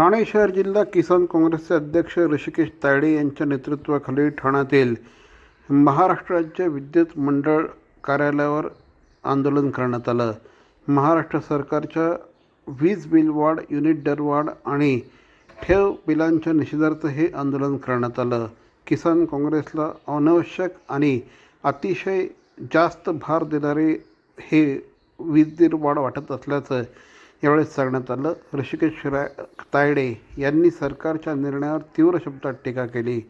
ठाणे शहर जिल्हा किसान काँग्रेसचे अध्यक्ष ऋषिकेश तायडे यांच्या नेतृत्वाखाली ठाण्यातील महाराष्ट्र राज्य विद्युत मंडळ कार्यालयावर आंदोलन करण्यात आलं. महाराष्ट्र सरकारच्या वीज बिल वाढ युनिट दरवाढ आणि ठेव बिलांच्या निषेधार्थ हे आंदोलन करण्यात आलं. किसान काँग्रेसला अनावश्यक आणि अतिशय जास्त भार देणारे हे वीज बिल वाढ वाटत असल्याचं यावेळेस सांगण्यात आलं ऋषिकेश राय तायडे यांनी सरकारच्या निर्णयावर तीव्र शब्दात टीका केली.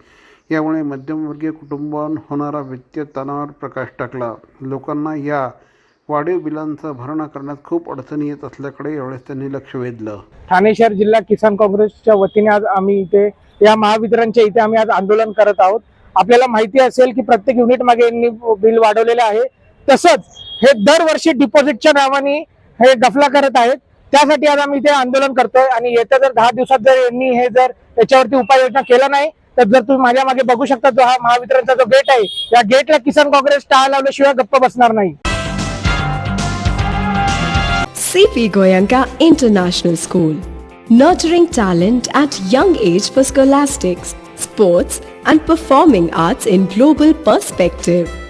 यामुळे मध्यमवर्गीय कुटुंबावर होणारा वित्तीय तणावावर प्रकाश टाकला. लोकांना या वाढीव बिलांचा भरणा करण्यात खूप अडचणी येत असल्याकडे यावेळेस त्यांनी लक्ष वेधलं. ठाणे शहर जिल्हा किसान काँग्रेसच्या वतीने आज आम्ही इथे या महावितरणच्या इथे आम्ही आज आंदोलन करत आहोत. आपल्याला माहिती असेल की प्रत्येक युनिट मागे यांनी बिल वाढवलेले आहे. तसंच हे दरवर्षी डिपॉझिटच्या नावाने हे गफला करत आहेत. त्यासाठी आज आम्ही इथे आंदोलन करतोय आणि येत्या जर दहा दिवसात जर यांनी हे जर याच्यावरती उपाययोजना केला नाही तर जर तुम्ही माझ्या मागे बघू शकता जो हा महावितरणचा जो गेट आहे या गेटला किसान काँग्रेस टाळ लावल्याशिवाय गप्प बसणार नाही. C P Goenka international school nurturing talent at young age for scholastics sports and performing arts in global perspective